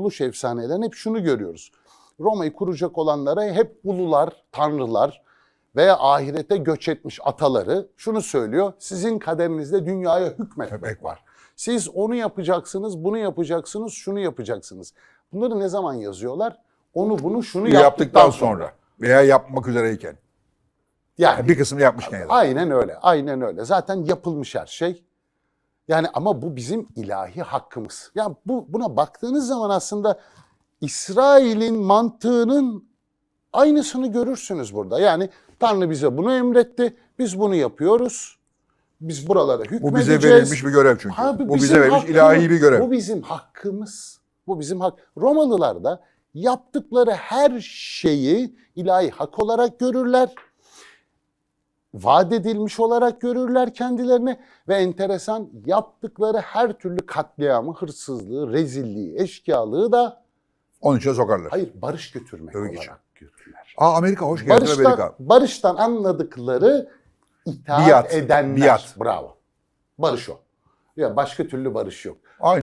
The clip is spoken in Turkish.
Kuruluş efsanelerinde hep şunu görüyoruz. Roma'yı kuracak olanlara hep ulular, tanrılar veya ahirete göç etmiş ataları şunu söylüyor. Sizin kaderinizde dünyaya hükmetmek var. Siz onu yapacaksınız, bunu yapacaksınız, şunu yapacaksınız. Bunları ne zaman yazıyorlar? Onu bunu şunu yaptıktan, yaptıktan sonra veya yapmak üzereyken. Yani Bir kısmını yapmışken ya da. Aynen öyle. Aynen öyle. Zaten yapılmış her şey. Yani ama bu bizim ilahi hakkımız. Ya bu buna baktığınız zaman aslında İsrail'in mantığının aynısını görürsünüz burada. Yani Tanrı bize bunu emretti. Biz bunu yapıyoruz. Biz buralara Bu hükmedeceğiz. bize verilmiş bir görev çünkü. Ha, bu bizim bize verilmiş hakkımız. ilahi bir görev. Bu bizim hakkımız. Bu bizim hak. Romalılar da yaptıkları her şeyi ilahi hak olarak görürler. Vaat edilmiş olarak görürler kendilerine ve enteresan yaptıkları her türlü katliamı, hırsızlığı, rezilliği, eşkıyalığı da Onun için sokarlar. hayır barış götürmek Övgü olarak için. görürler. Aa Amerika hoş geldin Barıştan, Amerika. barıştan anladıkları itaat Biat, edenler. biat. Bravo. Barış o. Ya başka türlü barış yok. Aynen.